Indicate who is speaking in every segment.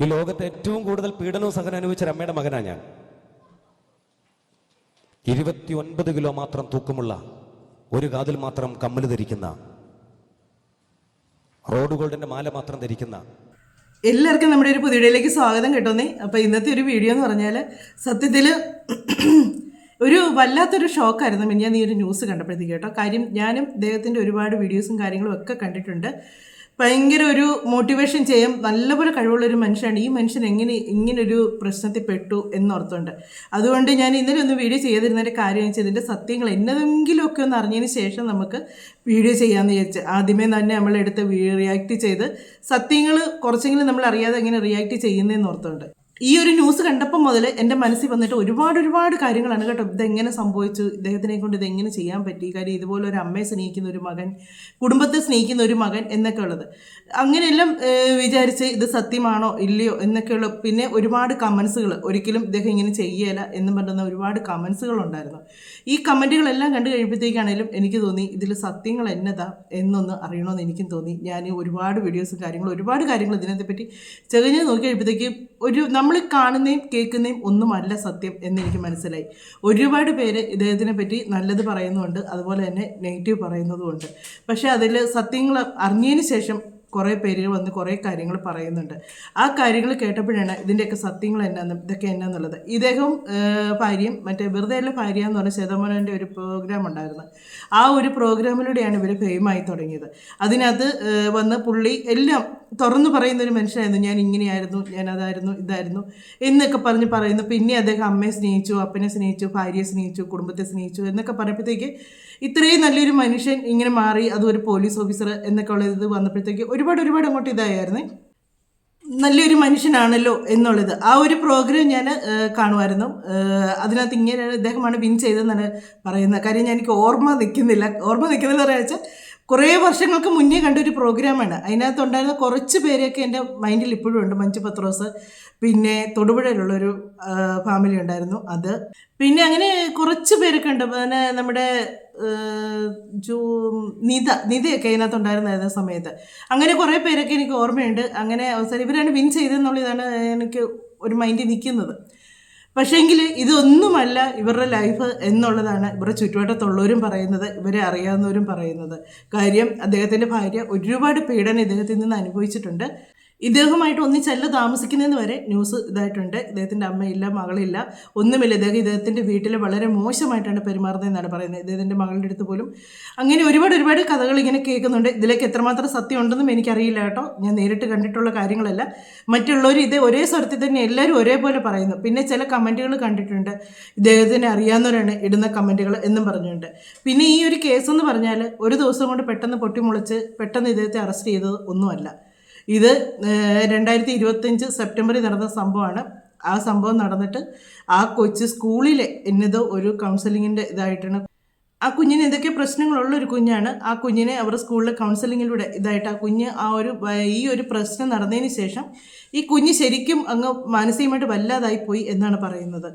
Speaker 1: ഈ ലോകത്ത് ഏറ്റവും കൂടുതൽ പീഡനവും സഹനം അനുഭവിച്ച അമ്മയുടെ മകനാണ് ഞാൻ. ഇരുപത്തി ഒൻപത് കിലോ മാത്രം തൂക്കമുള്ള ഒരു കാതിൽ മാത്രം കമ്മൽ ധരിക്കുന്ന റോഡ് മാല മാത്രം ധരിക്കുന്ന.
Speaker 2: എല്ലാവർക്കും നമ്മുടെ ഒരു പുതിയയിലേക്ക് സ്വാഗതം കേട്ടോന്നേ. അപ്പോൾ ഇന്നത്തെ ഒരു വീഡിയോ എന്ന് പറഞ്ഞാൽ സത്യത്തിൽ ഒരു വല്ലാത്തൊരു ഷോക്കായിരുന്നു ഞാൻ ഈ ഒരു ന്യൂസ് കണ്ടപ്പോഴത്തേക്ക് കേട്ടോ. കാര്യം ഞാനും ഇദ്ദേഹത്തിന്റെ ഒരുപാട് വീഡിയോസും കാര്യങ്ങളും ഒക്കെ കണ്ടിട്ടുണ്ട്. ഭയങ്കര ഒരു മോട്ടിവേഷൻ ചെയ്യും നല്ലപോലെ കഴിവുള്ള ഒരു മനുഷ്യനാണ്. ഈ മനുഷ്യൻ എങ്ങനെ ഇങ്ങനൊരു പ്രശ്നത്തിൽ പെട്ടു എന്നോർത്തുണ്ട്. അതുകൊണ്ട് ഞാൻ ഇന്നലെ ഒന്ന് വീഡിയോ ചെയ്തിരുന്നതിന്റെ കാര്യം വെച്ചാൽ ഇതിന്റെ സത്യങ്ങൾ എന്നതെങ്കിലുമൊക്കെ ഒന്ന് അറിഞ്ഞതിന് ശേഷം നമുക്ക് വീഡിയോ ചെയ്യാമെന്ന് വിചാരിച്ച് ആദ്യമേ തന്നെ നമ്മളെടുത്ത് റിയാക്ട് ചെയ്ത് സത്യങ്ങൾ കുറച്ചെങ്കിലും നമ്മൾ അറിയാതെ എങ്ങനെ റിയാക്ട് ചെയ്യുന്നതെന്ന് ഓർത്തുണ്ട്. ഈ ഒരു ന്യൂസ് കണ്ടപ്പോൾ മുതൽ എന്റെ മനസ്സിൽ വന്നിട്ട് ഒരുപാട് ഒരുപാട് കാര്യങ്ങളാണ് കേട്ടോ. ഇതെങ്ങനെ സംഭവിച്ചു? ഇദ്ദേഹത്തിനെ കൊണ്ട് ഇതെങ്ങനെ ചെയ്യാൻ പറ്റി? കാര്യം ഇതുപോലെ ഒരു അമ്മയെ സ്നേഹിക്കുന്ന ഒരു മകൻ കുടുംബത്തെ സ്നേഹിക്കുന്ന ഒരു മകൻ എന്നൊക്കെ ഉള്ളത്. അങ്ങനെയെല്ലാം വിചാരിച്ച് ഇത് സത്യമാണോ? ഇല്ലയോ? എന്നൊക്കെയുള്ള പിന്നെ ഒരുപാട് കമൻസുകൾ ഒരിക്കലും ഇദ്ദേഹം ഇങ്ങനെ ചെയ്യല എന്ന് പറഞ്ഞ ഒരുപാട് കമൻസുകൾ ഉണ്ടായിരുന്നു. ഈ കമന്റുകളെല്ലാം കണ്ടു കഴിയുമ്പോഴത്തേക്കാണേലും എനിക്ക് തോന്നി ഇതിൽ സത്യങ്ങൾ എന്നതാ എന്നൊന്ന് അറിയണമെന്ന് എനിക്കും തോന്നി. ഞാൻ ഒരുപാട് വീഡിയോസും കാര്യങ്ങളും ഒരുപാട് കാര്യങ്ങൾ ഇതിനെപ്പറ്റി പറ്റി ചെകഞ്ഞ് നോക്കി കഴിയുമ്പോഴത്തേക്ക് ഒരു നമ്മൾ കാണുന്നതും കേൾക്കുന്നതും ഒന്നുമല്ല സത്യം എന്ന് എനിക്ക് മനസ്സിലായി. ഒരുപാട് പേര് ഇദ്ദേഹത്തിനെ പറ്റി നല്ലത് പറയുന്നുണ്ട് അതുപോലെ തന്നെ നെഗറ്റീവ് പറയുന്നതുമുണ്ട്. പക്ഷേ അതിൽ സത്യങ്ങൾ അറിഞ്ഞതിന് ശേഷം കുറേ പേര് വന്ന് കുറേ കാര്യങ്ങൾ പറയുന്നുണ്ട്. ആ കാര്യങ്ങൾ കേട്ടപ്പോഴാണ് ഇതിന്റെയൊക്കെ സത്യങ്ങൾ എന്നാന്ന് ഇതൊക്കെ എന്നാന്നുള്ളത്. ഇദ്ദേഹം ഭാര്യയും മറ്റേ വെറുതെയല്ല ഭാര്യ എന്ന് പറഞ്ഞ ശതമാനന്റെ ഒരു പ്രോഗ്രാം ഉണ്ടായിരുന്നു. ആ ഒരു പ്രോഗ്രാമിലൂടെയാണ് ഇവർ ഫെയിമായി തുടങ്ങിയത്. അതിനകത്ത് വന്ന് പുള്ളി എല്ലാം തുറന്നു പറയുന്ന ഒരു മനുഷ്യനായിരുന്നു. ഞാൻ ഇങ്ങനെയായിരുന്നു ഞാൻ അതായിരുന്നു ഇതായിരുന്നു എന്നൊക്കെ പറഞ്ഞ് പറയുന്നു. പിന്നെ അദ്ദേഹം അമ്മയെ സ്നേഹിച്ചു അപ്പനെ സ്നേഹിച്ചു ഭാര്യയെ സ്നേഹിച്ചു കുടുംബത്തെ സ്നേഹിച്ചു എന്നൊക്കെ പറഞ്ഞപ്പോഴത്തേക്ക് ഇത്രയും നല്ലൊരു മനുഷ്യൻ ഇങ്ങനെ മാറി അതും ഒരു പോലീസ് ഓഫീസർ എന്നൊക്കെ ഉള്ള ഇത് വന്നപ്പോഴത്തേക്ക് ഒരുപാട് ഒരുപാട് അങ്ങോട്ട് ഇതായിരുന്നു നല്ലൊരു മനുഷ്യനാണല്ലോ എന്നുള്ളത്. ആ ഒരു പ്രോഗ്രാം ഞാൻ കാണുമായിരുന്നു. അതിനകത്ത് ഇങ്ങനെ ഇദ്ദേഹമാണ് വിൻ ചെയ്തതെന്നാണ് പറയുന്നത്. കാര്യം ഞാൻ എനിക്ക് ഓർമ്മ നിൽക്കുന്നില്ല. ഓർമ്മ നിൽക്കുന്നില്ല വെച്ചാൽ കുറേ വർഷങ്ങൾക്ക് മുന്നേ കണ്ടൊരു പ്രോഗ്രാമാണ് അതിനകത്തുണ്ടായിരുന്ന കുറച്ച് പേരെയൊക്കെ എന്റെ മൈൻഡിൽ ഇപ്പോഴും ഉണ്ട്. മഞ്ജു പത്രോസ് പിന്നെ തൊടുപുഴയിലുള്ളൊരു ഫാമിലി ഉണ്ടായിരുന്നു അത്. പിന്നെ അങ്ങനെ കുറച്ച് പേരൊക്കെ ഉണ്ട്. പിന്നെ നമ്മുടെ ജൂ നിത നിതയൊക്കെ അതിനകത്ത് ഉണ്ടായിരുന്ന സമയത്ത്. അങ്ങനെ കുറേ പേരൊക്കെ എനിക്ക് ഓർമ്മയുണ്ട്. അങ്ങനെ അവസരം ഇവരാണ് വിൻ ചെയ്തതെന്നുള്ളതാണ് എനിക്ക് ഒരു മൈൻഡിൽ നിൽക്കുന്നത്. പക്ഷേങ്കിൽ ഇതൊന്നുമല്ല ഇവരുടെ ലൈഫ് എന്നുള്ളതാണ് ഇവരുടെ ചുറ്റുവട്ടത്തുള്ളവരും പറയുന്നത് ഇവരെ അറിയാവുന്നവരും പറയുന്നത്. കാര്യം അദ്ദേഹത്തിന്റെ ഭാര്യ ഒരുപാട് പീഡനം ഇദ്ദേഹത്തിൽ നിന്ന് അനുഭവിച്ചിട്ടുണ്ട്. ഇദ്ദേഹമായിട്ട് ഒന്നിച്ചല്ല താമസിക്കുന്നതെന്ന് വരെ ന്യൂസ് ഇതായിട്ടുണ്ട്. ഇദ്ദേഹത്തിന്റെ അമ്മയില്ല മകളില്ല. ഒന്നുമില്ല ഇദ്ദേഹം ഇദ്ദേഹത്തിന്റെ വീട്ടിൽ വളരെ മോശമായിട്ടാണ് പെരുമാറുന്നതെന്നാണ് പറയുന്നത്. ഇദ്ദേഹത്തിന്റെ മകളുടെ അടുത്ത് പോലും അങ്ങനെ ഒരുപാട് ഒരുപാട് കഥകൾ ഇങ്ങനെ കേൾക്കുന്നുണ്ട്. ഇതിലേക്ക് എത്രമാത്രം സത്യം ഉണ്ടെന്നും എനിക്കറിയില്ല കേട്ടോ. ഞാൻ നേരിട്ട് കണ്ടിട്ടുള്ള കാര്യങ്ങളല്ല. മറ്റുള്ളവർ ഇതേ ഒരേ സ്വരത്തിൽ തന്നെ എല്ലാവരും ഒരേപോലെ പറയുന്നു. പിന്നെ ചില കമന്റുകൾ കണ്ടിട്ടുണ്ട്. ഇദ്ദേഹത്തിനെ അറിയാവുന്നവരാണ് ഇടുന്ന കമന്റുകൾ എന്നും പറഞ്ഞുകൊണ്ട്. പിന്നെ ഈ ഒരു കേസ് എന്ന് പറഞ്ഞാൽ ഒരു ദിവസം കൊണ്ട് പെട്ടെന്ന് പൊട്ടിമുളച്ച് പെട്ടെന്ന് ഇദ്ദേഹത്തെ അറസ്റ്റ് ചെയ്തത് ഒന്നുമല്ല. ഇത് രണ്ടായിരത്തി ഇരുപത്തഞ്ച് സെപ്റ്റംബറിൽ നടന്ന സംഭവമാണ്. ആ സംഭവം നടന്നിട്ട് ആ കൊച്ച് സ്കൂളിലെ എന്നത് ഒരു കൗൺസിലിങ്ങിന്റെ ഇതായിട്ടാണ് ആ കുഞ്ഞിന് എന്തൊക്കെ പ്രശ്നങ്ങളുള്ള ഒരു കുഞ്ഞാണ്. ആ കുഞ്ഞിനെ അവരുടെ സ്കൂളിലെ കൗൺസിലിങ്ങിലൂടെ ഇതായിട്ട് ആ കുഞ്ഞ് ആ ഒരു ഈ ഒരു പ്രശ്നം നടന്നതിന് ശേഷം ഈ കുഞ്ഞ് ശരിക്കും അങ്ങ് മാനസികമായിട്ട് വല്ലാതായി പോയി എന്നാണ് പറയുന്നത്.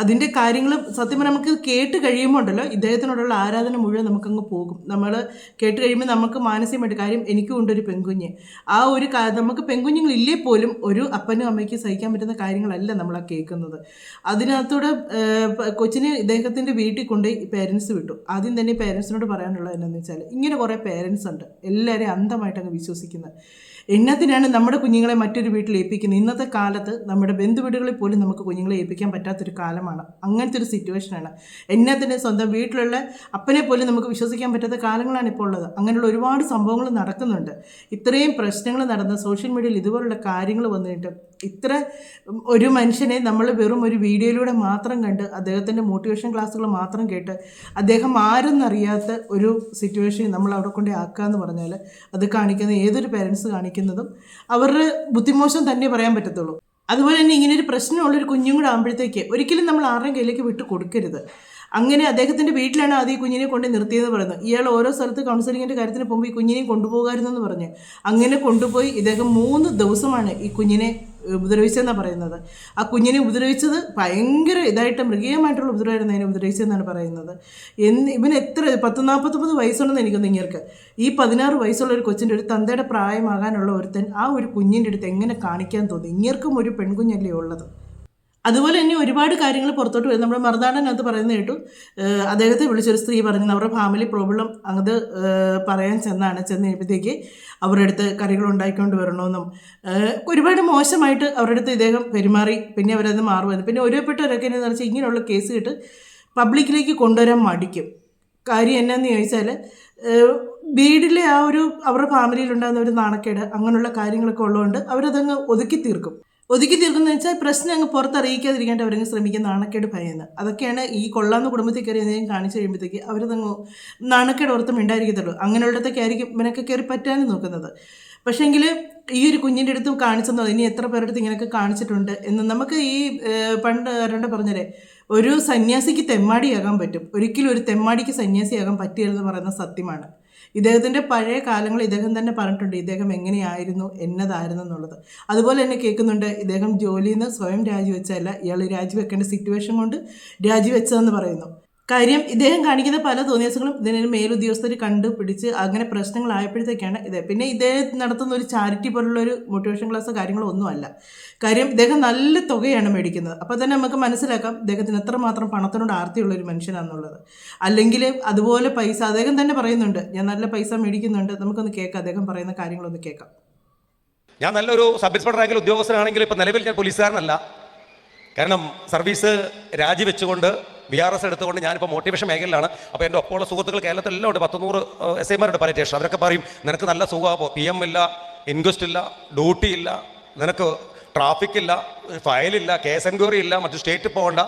Speaker 2: അതിന്റെ കാര്യങ്ങൾ സത്യം നമുക്ക് കേട്ട് കഴിയുമ്പോൾ ഉണ്ടല്ലോ ഇദ്ദേഹത്തിനോടുള്ള ആരാധന മുഴുവൻ നമുക്കങ്ങ് പോകും. നമ്മൾ കേട്ട് കഴിയുമ്പോൾ നമുക്ക് മാനസികമായിട്ട് കാര്യം എനിക്കും ഉണ്ടൊരു പെൺകുഞ്ഞ്. ആ ഒരു നമുക്ക് പെൺകുഞ്ഞുങ്ങളില്ലേ പോലും ഒരു അപ്പനും അമ്മയ്ക്ക് സഹിക്കാൻ പറ്റുന്ന കാര്യങ്ങളല്ല നമ്മൾ ആ കേൾക്കുന്നത്. അതിനകത്തൂടെ കൊച്ചിനെ ഇദ്ദേഹത്തിന്റെ വീട്ടിൽ കൊണ്ടുപോയി പേരൻസ് വിട്ടു. ആദ്യം തന്നെ പേരൻസിനോട് പറയാനുള്ളത് എന്താണെന്ന് വെച്ചാൽ ഇങ്ങനെ കുറേ പേരൻസ് ഉണ്ട്. എല്ലാവരെയും അന്ധമായിട്ടങ്ങ് വിശ്വസിക്കുന്നത്. എന്നതിനാണ് നമ്മുടെ കുഞ്ഞുങ്ങളെ മറ്റൊരു വീട്ടിൽ ഏൽപ്പിക്കുന്നത്. ഇന്നത്തെ കാലത്ത് നമ്മുടെ ബന്ധുവീടുകളിൽ പോലും നമുക്ക് കുഞ്ഞുങ്ങളെ ഏൽപ്പിക്കാൻ പറ്റാത്തൊരു കാലമാണ്. അങ്ങനത്തെ ഒരു സിറ്റുവേഷനാണ് എന്നതിന് സ്വന്തം വീട്ടിലുള്ള അപ്പനെ പോലും നമുക്ക് വിശ്വസിക്കാൻ പറ്റാത്ത കാലങ്ങളാണ് ഇപ്പോൾ ഉള്ളത്. അങ്ങനെയുള്ള ഒരുപാട് സംഭവങ്ങൾ നടക്കുന്നുണ്ട്. ഇത്രയും പ്രശ്നങ്ങൾ നടന്ന സോഷ്യൽ മീഡിയയിൽ ഇതുപോലുള്ള കാര്യങ്ങൾ വന്നിട്ട് ഇത്ര ഒരു മനുഷ്യനെ നമ്മൾ വെറും ഒരു വീഡിയോയിലൂടെ മാത്രം കണ്ട് അദ്ദേഹത്തിന്റെ മോട്ടിവേഷൻ ക്ലാസ്സുകൾ മാത്രം കേട്ട് അദ്ദേഹം ആരെന്നറിയാത്ത ഒരു സിറ്റുവേഷൻ നമ്മൾ അവിടെ കൊണ്ടേ ആക്കുക എന്ന് പറഞ്ഞാൽ അത് കാണിക്കുന്ന ഏതൊരു പേരൻസ് കാണിക്കുന്നതും അവരുടെ ബുദ്ധിമോശം തന്നെ പറയാൻ പറ്റത്തുള്ളൂ. അതുപോലെ തന്നെ ഇങ്ങനെ ഒരു പ്രശ്നമുള്ളൊരു കുഞ്ഞും കൂടെ ആകുമ്പോഴത്തേക്ക് ഒരിക്കലും നമ്മൾ ആരുടെയും കയ്യിലേക്ക് വിട്ട് കൊടുക്കരുത്. അങ്ങനെ അദ്ദേഹത്തിന്റെ വീട്ടിലാണ് ആദ്യം ഈ കുഞ്ഞിനെ കൊണ്ട് നിർത്തിയെന്ന് പറയുന്നത്. ഇയാൾ ഓരോ സ്ഥലത്ത് കൗൺസിലിങ്ങിന്റെ കാര്യത്തിന് പോകുമ്പോൾ ഈ കുഞ്ഞിനെയും കൊണ്ടുപോകാമായിരുന്നു എന്ന് പറഞ്ഞ് അങ്ങനെ കൊണ്ടുപോയി ഇദ്ദേഹം മൂന്ന് ദിവസമാണ് ഈ കുഞ്ഞിനെ ഉപദ്രവിച്ചതെന്നാണ് പറയുന്നത്. ആ കുഞ്ഞിനെ ഉപദ്രവിച്ചത് ഭയങ്കര ഇതായിട്ട് മൃഗീയമായിട്ടുള്ള ഉപദ്രവമായിരുന്നു അതിനെ ഉപദ്രവിച്ചതെന്നാണ് പറയുന്നത്. എന്ന് ഇവൻ എത്ര പത്ത് നാൽപ്പത്തൊമ്പത് വയസ്സുണ്ടെന്ന് എനിക്കൊന്ന് ഇങ്ങർക്ക്. ഈ പതിനാറ് വയസ്സുള്ള ഒരു കൊച്ചിന്റെ ഒരു തന്തയുടെ പ്രായമാകാനുള്ള ഒരുത്തൻ ആ ഒരു കുഞ്ഞിന്റെ അടുത്ത് എങ്ങനെ കാണിക്കാൻ തോന്നി? ഇങ്ങർക്കും ഒരു പെൺകുഞ്ഞല്ലേ ഉള്ളത്? അതുപോലെ തന്നെ ഒരുപാട് കാര്യങ്ങൾ പുറത്തോട്ട് വരും നമ്മുടെ മറുനാടനകത്ത് പറയുന്ന കേട്ടു. അദ്ദേഹത്തെ വിളിച്ചൊരു സ്ത്രീ പറഞ്ഞു അവരുടെ ഫാമിലി പ്രോബ്ലം അത് പറയാൻ ചെന്നാണ്. ചെന്ന് കഴിയുമ്പോഴത്തേക്ക് അവരുടെ അടുത്ത് കറികൾ ഉണ്ടാക്കിക്കൊണ്ട് വരണമെന്നും. ഒരുപാട് മോശമായിട്ട് അവരുടെ അടുത്ത് ഇദ്ദേഹം പെരുമാറി. പിന്നെ അവരത് മാറുമായിരുന്നു പിന്നെ ഒരുപ്പെട്ടവരൊക്കെ എന്നു വെച്ചാൽ ഇങ്ങനെയുള്ള കേസ് കേട്ട് പബ്ലിക്കിലേക്ക് കൊണ്ടുവരാൻ മടിക്കും. കാര്യം എന്നാന്ന് ചോദിച്ചാൽ വീടിലെ ആ ഒരു അവരുടെ ഫാമിലിയിലുണ്ടാകുന്ന ഒരു നാണക്കേട് അങ്ങനെയുള്ള കാര്യങ്ങളൊക്കെ ഉള്ളതുകൊണ്ട് അവരതങ്ങ് ഒതുക്കി തീർക്കും. ഒതുക്കി തീർക്കുന്നത് വെച്ചാൽ പ്രശ്നം അങ്ങ് പുറത്തറിയിക്കാതിരിക്കാണ്ട് അവരങ്ങ് ശ്രമിക്കുന്ന നാണക്കേട് ഭയന്ന്. അതൊക്കെയാണ് ഈ കൊള്ളാന്ന് കുടുംബത്തിൽ കയറി എന്തെങ്കിലും കാണിച്ചു കഴിയുമ്പോഴത്തേക്ക് അവരതങ്ങ് നാണക്കേട് ഓർത്ത് മിണ്ടായിരിക്കത്തുള്ളൂ. അങ്ങനെയുള്ളടത്തൊക്കെ ആയിരിക്കും ഇവനൊക്കെ കയറി പറ്റാനും നോക്കുന്നത്. പക്ഷേങ്കിൽ ഈ ഒരു കുഞ്ഞിന്റെ അടുത്ത് കാണിച്ചെന്നോ ഇനി എത്ര പേരുടെ അടുത്ത് ഇങ്ങനെയൊക്കെ കാണിച്ചിട്ടുണ്ട് എന്ന് നമുക്ക് ഈ പണ്ട് ആരണ്ട് പറഞ്ഞതേ ഒരു സന്യാസിക്ക് തെമ്മാടിയാകാൻ പറ്റും. ഒരിക്കലും ഒരു തെമ്മാടിക്ക് സന്യാസിയാകാൻ പറ്റിയെന്ന് പറയുന്ന സത്യമാണ്. ഇദ്ദേഹത്തിന്റെ പഴയ കാലങ്ങൾ ഇദ്ദേഹം തന്നെ പറഞ്ഞിട്ടുണ്ട് ഇദ്ദേഹം എങ്ങനെയായിരുന്നു എന്നതായിരുന്നു എന്നുള്ളത്. അതുപോലെ തന്നെ കേൾക്കുന്നുണ്ട് ഇദ്ദേഹം ജോലിയിൽ നിന്ന് സ്വയം രാജിവെച്ചല്ല ഇയാൾ രാജിവെക്കേണ്ട സിറ്റുവേഷൻ കൊണ്ട് രാജിവെച്ചതെന്ന് പറയുന്നു. കാര്യം ഇദ്ദേഹം കാണിക്കുന്ന പല തോന്നിയാസങ്ങളും ഇതിന് മേലുദ്യോഗസ്ഥർ കണ്ടുപിടിച്ച് അങ്ങനെ പ്രശ്നങ്ങൾ പ്രശ്നങ്ങളായപ്പോഴത്തേക്കാണ് ഇത്. പിന്നെ ഇദ്ദേഹം നടത്തുന്ന ഒരു ചാരിറ്റി പോലുള്ള ഒരു മോട്ടിവേഷൻ ക്ലാസ് കാര്യങ്ങളോ ഒന്നുമല്ല കാര്യം ഇദ്ദേഹം നല്ല തുകയാണ് മേടിക്കുന്നത്. അപ്പോൾ തന്നെ നമുക്ക് മനസ്സിലാക്കാം ഇദ്ദേഹത്തിന് എത്രമാത്രം പണത്തിനോട് ആർത്തിയുള്ള ഒരു മനുഷ്യനാണെന്നുള്ളത്. അല്ലെങ്കിൽ അതുപോലെ പൈസ അദ്ദേഹം തന്നെ പറയുന്നുണ്ട് ഞാൻ നല്ല പൈസ മേടിക്കുന്നുണ്ട്. നമുക്കൊന്ന് കേൾക്കാം അദ്ദേഹം പറയുന്ന കാര്യങ്ങളൊന്ന് കേൾക്കാം.
Speaker 3: ഞാൻ നല്ലൊരു സബ് ഇൻസ്പെക്ടർ റാങ്കിൽ ഉദ്യോഗസ്ഥനാണെങ്കിൽ ഇപ്പം നിലവിൽ ഞാൻ പോലീസുകാരനല്ല കാരണം സർവീസ് രാജിവെച്ചുകൊണ്ട് ബി ആർ എസ് എടുത്തുകൊണ്ട് ഞാനിപ്പോൾ മോട്ടിവേഷൻ മേഖലയിലാണ്. അപ്പോൾ എന്റെ ഒപ്പമുള്ള സുഹൃത്തുക്കൾ കേരളത്തിലെല്ലാം ഉണ്ട്. പത്തുനൂറ് എസ് ഐമാരുണ്ട് പല അവരൊക്കെ പറയും നിനക്ക് നല്ല സുഖമാണ് പി എം ഇല്ല ഇൻക്വസ്റ്റ് ഇല്ല ഡ്യൂട്ടി ഇല്ല നിനക്ക് ട്രാഫിക് ഇല്ല ഫയലില്ല കേസ് എൻക്വയറി ഇല്ല മറ്റു സ്റ്റേറ്റ് പോകണ്ട.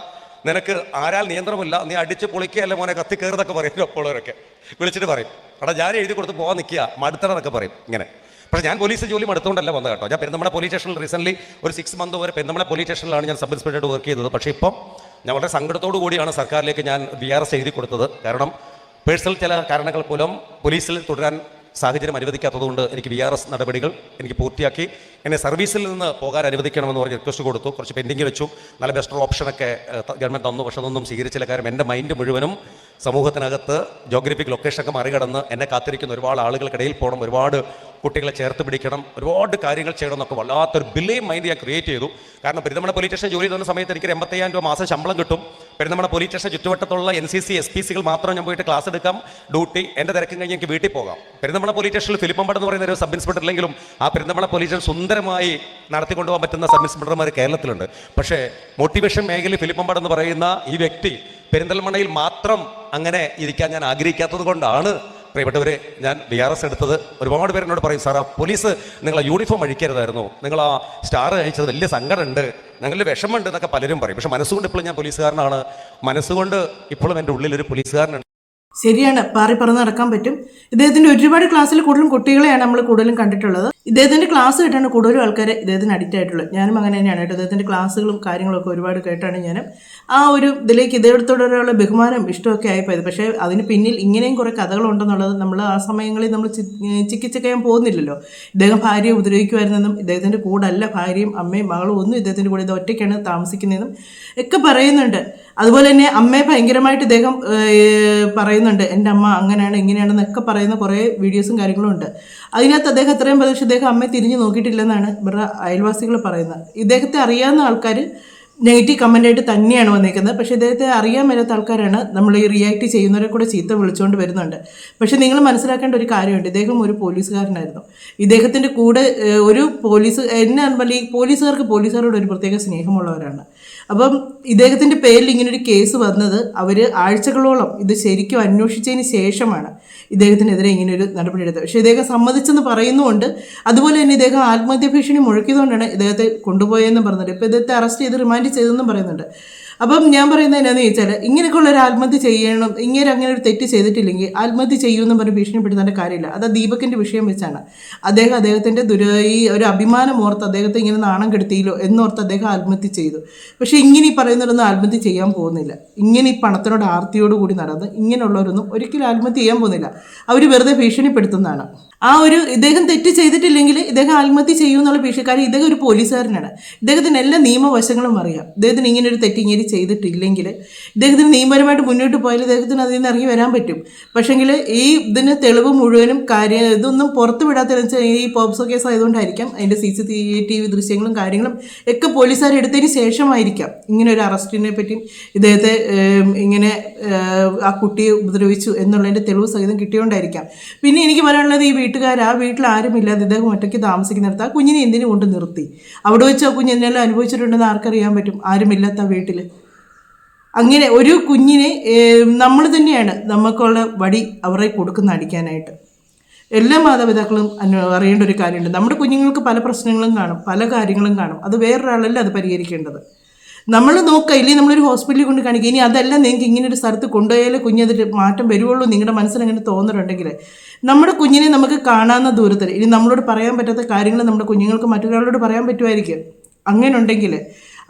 Speaker 3: നിനക്ക് ആരാൽ നിയന്ത്രണമില്ല നീ അടിച്ച് പൊളിക്കുകയല്ല മോനെ കത്തി കയറുന്നൊക്കെ പറയും ഒപ്പമുള്ളവരൊക്കെ. വിളിച്ചിട്ട് പറയും അവിടെ ഞാൻ എഴുതി കൊടുത്ത് പോകാൻ നിൽക്കുക മടുത്തണമെന്നൊക്കെ പറയും ഇങ്ങനെ. പക്ഷേ ഞാൻ പോലീസ് ജോലി മടുത്തുകൊണ്ടല്ല വന്നത് കേട്ടോ. ഞാൻ പെരുന്തമണ പോലീസ് സ്റ്റേഷനിൽ റീസെന്റ് ഒരു സിക്സ് മന്ത് വരെ പെരുന്തമണ പോലീസ് സ്റ്റേഷനിലാണ് ഞാൻ സബ് ഇൻസ്പെക്ടറായിട്ട് വർക്ക് ചെയ്തത്. പക്ഷേ ഇപ്പം ഞാൻ വളരെ സങ്കടത്തോടു കൂടിയാണ് സർക്കാരിലേക്ക് ഞാൻ വി ആർ എസ് എഴുതി കൊടുത്തത്. കാരണം പേഴ്സണൽ ചില കാരണങ്ങൾ മൂലം പോലീസിൽ തുടരാൻ സാഹചര്യം അനുവദിക്കാത്തതുകൊണ്ട് എനിക്ക് വി ആർ എസ് നടപടികൾ എനിക്ക് പൂർത്തിയാക്കി. എന്നെ സർവീസിൽ നിന്ന് പോകാൻ അനുവദിക്കണമെന്ന് പറഞ്ഞ് റിക്വസ്റ്റ് കൊടുത്തു. കുറച്ച് പെൻഡിങ് വെച്ചു. നല്ല ബെസ്റ്റർ ഓപ്ഷനൊക്കെ ഗവൺമെന്റ് തന്നു. പക്ഷെ അതൊന്നും സ്വീകരിച്ചില്ല. കാരണം എന്റെ മൈൻഡ് മുഴുവനും സമൂഹത്തിനകത്ത് ജോഗ്രഫിക് ലൊക്കേഷനൊക്കെ മറികടന്ന് എന്നെ കാത്തിരിക്കുന്ന ഒരുപാട് ആളുകൾക്കിടയിൽ പോകണം ഒരുപാട് കുട്ടികളെ ചേർത്ത് പിടിക്കണം ഒരുപാട് കാര്യങ്ങൾ ചെയ്യണം എന്നൊക്കെ വല്ലാത്തൊരു ബില്ലേയും മൈൻഡ് ഞാൻ ക്രിയേറ്റ് ചെയ്തു. കാരണം പെരുന്തമണ പോലീസ് സ്റ്റേഷൻ ജോലി ചെയ്യുന്ന സമയത്ത് എനിക്ക് എൺപത്തയ്യായിരം രൂപ മാസം ശമ്പളം കിട്ടും. പെരുന്തമണ പോലീസ് സ്റ്റേഷൻ ചുറ്റുവട്ടത്തുള്ള N C C S P സികൾ മാത്രം ഞാൻ പോയിട്ട് ക്ലാസ് എടുക്കാം. ഡ്യൂട്ടി എന്റെ തിരക്കും കഴിഞ്ഞ് എനിക്ക് വീട്ടിൽ പോകാം. പെരുന്തമണ പോലീസ് സ്റ്റേഷനിൽ ഫിലിപ്പമ്പടം എന്ന് പറയുന്ന ഒരു സബ് ഇൻസ്പെക്ടർ ഇല്ലെങ്കിലും ആ പെരുന്തമണ പോലീസ് സ്റ്റേഷൻ സുന്ദരമായി നടത്തിക്കൊണ്ടുപോകാൻ പറ്റുന്ന സബ് ഇൻസ്പെക്ടർമാർ കേരളത്തിലുണ്ട്. പക്ഷേ മോട്ടിവേഷൻ മേഖലയിൽ ഫിലിപ്പമ്പടം എന്ന് പറയുന്ന ഈ വ്യക്തി പെരിന്തൽമണ്ണയിൽ മാത്രം അങ്ങനെ ഇരിക്കാൻ ഞാൻ ആഗ്രഹിക്കാത്തത് കൊണ്ടാണ് പ്രിയപ്പെട്ടവരെ ഞാൻ ബി ആർ എസ് എടുത്തത് ഒരുപാട് പേരെന്നോട് പറയും സാർ ആ പോലീസ് നിങ്ങൾ യൂണിഫോം അഴിക്കരുതായിരുന്നു. നിങ്ങൾ ആ സ്റ്റാർ അയച്ചത് വലിയ സങ്കടമുണ്ട്. ഞങ്ങളുടെ വിഷമമുണ്ട് എന്നൊക്കെ പലരും പറയും. പക്ഷെ മനസ്സുകൊണ്ട് ഇപ്പോഴും ഞാൻ പോലീസുകാരനാണ്. മനസ്സുകൊണ്ട് ഇപ്പോഴും എന്റെ ഉള്ളിൽ ഒരു പോലീസുകാരനുണ്ട്.
Speaker 2: ശരിയാണ്. പാറി പറന്ന് നടക്കാൻ പറ്റും. ഇദ്ദേഹത്തിന്റെ ഒരുപാട് ക്ലാസ്സിൽ കൂടുതലും കുട്ടികളെയാണ് നമ്മൾ കൂടുതലും കണ്ടിട്ടുള്ളത്. ഇദ്ദേഹത്തിന്റെ ക്ലാസ് കേട്ടാണ് കൂടുതലും ആൾക്കാർ ഇദ്ദേഹത്തിന് അഡിക്റ്റ് ആയിട്ടുള്ളത് ഞാനും അങ്ങനെ തന്നെയാണ് കേട്ടോ. ഇദ്ദേഹത്തിന്റെ ക്ലാസ്സുകളും കാര്യങ്ങളൊക്കെ ഒരുപാട് കേട്ടാണ് ഞാൻ ആ ഒരു ഇതിലേക്ക് ഇദ്ദേഹത്തോടുള്ള ബഹുമാനം ഇഷ്ടമൊക്കെ ആയിപ്പോയത് പക്ഷേ അതിന് പിന്നിൽ ഇങ്ങനെയും കുറേ കഥകളുണ്ടെന്നുള്ളത് നമ്മൾ ആ സമയങ്ങളിൽ നമ്മൾ ചിക്കിച്ചക്കയാൻ പോകുന്നില്ലല്ലോ. ഇദ്ദേഹം ഭാര്യയെ ഉപദ്രവിക്കുമായിരുന്നെന്നും ഇദ്ദേഹത്തിന്റെ കൂടല്ല ഭാര്യയും അമ്മയും മകളും ഒന്നും ഇദ്ദേഹത്തിന്റെ കൂടെ ഇത് ഒറ്റയ്ക്കാണ് താമസിക്കുന്നതെന്നും ഒക്കെ പറയുന്നുണ്ട്. അതുപോലെ തന്നെ അമ്മയെ ഭയങ്കരമായിട്ട് ഇദ്ദേഹം പറയുന്നുണ്ട്. എന്റെ അമ്മ അങ്ങനെയാണ് ഇങ്ങനെയാണെന്നൊക്കെ പറയുന്ന കുറേ വീഡിയോസും കാര്യങ്ങളും ഉണ്ട്. അതിനകത്ത് അദ്ദേഹം എത്രയും പ്രദേശം ഇദ്ദേഹം അമ്മയെ തിരിഞ്ഞു നോക്കിയിട്ടില്ലെന്നാണ് ഇവരുടെ അയൽവാസികൾ പറയുന്നത്. ഇദ്ദേഹത്തെ അറിയാവുന്ന ആൾക്കാർ നെഗറ്റീവ് കമന്റ് ആയിട്ട് തന്നെയാണ് വന്നേക്കുന്നത്. പക്ഷേ ഇദ്ദേഹത്തെ അറിയാൻ മേലാത്ത ആൾക്കാരാണ് നമ്മൾ ഈ റിയാക്ട് ചെയ്യുന്നവരെ കൂടെ ചീത്ത വിളിച്ചുകൊണ്ട് വരുന്നുണ്ട്. പക്ഷേ നിങ്ങൾ മനസ്സിലാക്കേണ്ട ഒരു കാര്യമുണ്ട്. ഇദ്ദേഹം ഒരു പോലീസുകാരനായിരുന്നു. ഇദ്ദേഹത്തിന്റെ കൂടെ ഒരു പോലീസ് എന്നാൽ ഈ പോലീസുകാർക്ക് പോലീസുകാരോട് ഒരു പ്രത്യേക സ്നേഹമുള്ളവരാണ്. അപ്പം ഇദ്ദേഹത്തിന്റെ പേരിൽ ഇങ്ങനൊരു കേസ് വന്നത് അവർ ആഴ്ചകളോളം ഇത് ശരിക്കും അന്വേഷിച്ചതിന് ശേഷമാണ് ഇദ്ദേഹത്തിനെതിരെ ഇങ്ങനൊരു ഒരു നടപടി എടുത്തത്. പക്ഷേ ഇദ്ദേഹം സമ്മതിച്ചെന്ന് പറയുന്നുമുണ്ട്. അതുപോലെ തന്നെ ഇദ്ദേഹം ആത്മഹത്യ ഭീഷണി മുഴക്കിയതുകൊണ്ടാണ് ഇദ്ദേഹത്തെ കൊണ്ടുപോയെന്ന് പറഞ്ഞത് ഇപ്പോൾ ഇദ്ദേഹത്തെ അറസ്റ്റ് ചെയ്ത് റിമാൻഡ് ചെയ്തെന്നും പറയുന്നുണ്ട്. അപ്പം ഞാൻ പറയുന്നത് എന്നാന്ന് ചോദിച്ചാൽ ഇങ്ങനെയൊക്കെയുള്ള ഒരു ആത്മഹത്യ ചെയ്യണം ഇങ്ങനെ അങ്ങനെ ഒരു തെറ്റ് ചെയ്തിട്ടില്ലെങ്കിൽ ആത്മഹത്യ ചെയ്യുമെന്ന് പറഞ്ഞ് ഭീഷണിപ്പെടുത്തേണ്ട കാര്യമില്ല. അത് ദീപകിന്റെ വിഷയം വെച്ചാണ്. അദ്ദേഹം അദ്ദേഹത്തിന്റെ ദുര ഒരു അഭിമാനം ഓർത്ത് അദ്ദേഹത്തെ ഇങ്ങനെ നാണം കെടുത്തിയില്ലോ എന്നോർത്ത് അദ്ദേഹം ആത്മഹത്യ ചെയ്തു. പക്ഷേ ഇങ്ങനെ ഈ പറയുന്നവരൊന്നും ആത്മഹത്യ ചെയ്യാൻ പോകുന്നില്ല. ഇങ്ങനെ ഈ പണത്തിനോട് ആർത്തിയോടുകൂടി നടന്ന് ഇങ്ങനെയുള്ളവരൊന്നും ഒരിക്കലും ആത്മഹത്യ ചെയ്യാൻ പോകുന്നില്ല. അവർ വെറുതെ ഭീഷണിപ്പെടുത്തുന്നതാണ്. ആ ഒരു ഇദ്ദേഹം തെറ്റ് ചെയ്തിട്ടില്ലെങ്കിൽ ഇദ്ദേഹം ആത്മഹത്യ ചെയ്യൂ എന്നുള്ള ഭീഷണിക്കാരൻ ഇദ്ദേഹം ഒരു പോലീസുകാരനാണ്. ഇദ്ദേഹത്തിന് എല്ലാ നിയമവശങ്ങളും അറിയാം. ഇദ്ദേഹത്തിന് ഇങ്ങനെ ഒരു തെറ്റ് ഇങ്ങനെ ചെയ്തിട്ടില്ലെങ്കിൽ ഇദ്ദേഹത്തിന് നിയമപരമായിട്ട് മുന്നോട്ട് പോയാൽ ഇദ്ദേഹത്തിന് അതിൽ നിന്ന് ഇറങ്ങി വരാൻ പറ്റും. പക്ഷേങ്കിൽ ഈ ഇതിന് തെളിവ് മുഴുവനും കാര്യം ഇതൊന്നും പുറത്ത് വിടാത്തതെന്ന് വെച്ചാൽ ഈ പോപ്സോ കേസ് ആയതുകൊണ്ടായിരിക്കാം അതിന്റെ സി സി ടി വി ദൃശ്യങ്ങളും കാര്യങ്ങളും ഒക്കെ പോലീസുകാർ എടുത്തതിന് ശേഷമായിരിക്കാം ഇങ്ങനെ ഒരു അറസ്റ്റിനെ പറ്റിയും ഇദ്ദേഹത്തെ ഇങ്ങനെ ആ കുട്ടിയെ ഉപദ്രവിച്ചു എന്നുള്ളതിന്റെ തെളിവ് സഹിതം കിട്ടിയോണ്ടായിരിക്കാം. പിന്നെ എനിക്ക് പറയാനുള്ളത് ഈ വീട്ടുകാർ ആ വീട്ടിൽ ആരുമില്ലാതെ ഇദ്ദേഹം ഒറ്റയ്ക്ക് താമസിക്കുന്നിടത്ത് ആ കുഞ്ഞിനെ എന്തിനു കൊണ്ട് നിർത്തി? അവിടെ വെച്ച് ആ കുഞ്ഞ് എന്നെല്ലാം അനുഭവിച്ചിട്ടുണ്ടെന്ന് ആർക്കറിയാൻ പറ്റും? ആരുമില്ലാത്ത വീട്ടിൽ അങ്ങനെ ഒരു കുഞ്ഞിനെ നമ്മൾ തന്നെയാണ് നമുക്കുള്ള വടി അവരെ കൊടുക്കുന്ന അടിക്കാനായിട്ട്. എല്ലാ മാതാപിതാക്കളും അറിയേണ്ട ഒരു കാര്യമുണ്ട്. നമ്മുടെ കുഞ്ഞുങ്ങൾക്ക് പല പ്രശ്നങ്ങളും കാണും പല കാര്യങ്ങളും കാണും. അത് വേറൊരാളല്ല അത് പരിഹരിക്കേണ്ടത്? നമ്മൾ നോക്കുക ഇല്ലെങ്കിൽ നമ്മളൊരു ഹോസ്പിറ്റലിൽ കൊണ്ട് കാണിക്കുക. ഇനി അതല്ല നിങ്ങൾക്ക് ഇങ്ങനെ ഒരു സ്ഥലത്ത് കൊണ്ടുപോയാലേ കുഞ്ഞതിൽ മാറ്റം വരുവുള്ളൂ നിങ്ങളുടെ മനസ്സിൽ അങ്ങനെ തോന്നുന്നുണ്ടെങ്കിൽ നമ്മുടെ കുഞ്ഞിനെ നമുക്ക് കാണാവുന്ന ദൂരത്തിൽ ഇനി നമ്മളോട് പറയാൻ പറ്റാത്ത കാര്യങ്ങൾ നമ്മുടെ കുഞ്ഞുങ്ങൾക്ക് മറ്റൊരാളോട് പറയാൻ പറ്റുമായിരിക്കും. അങ്ങനെ ഉണ്ടെങ്കിൽ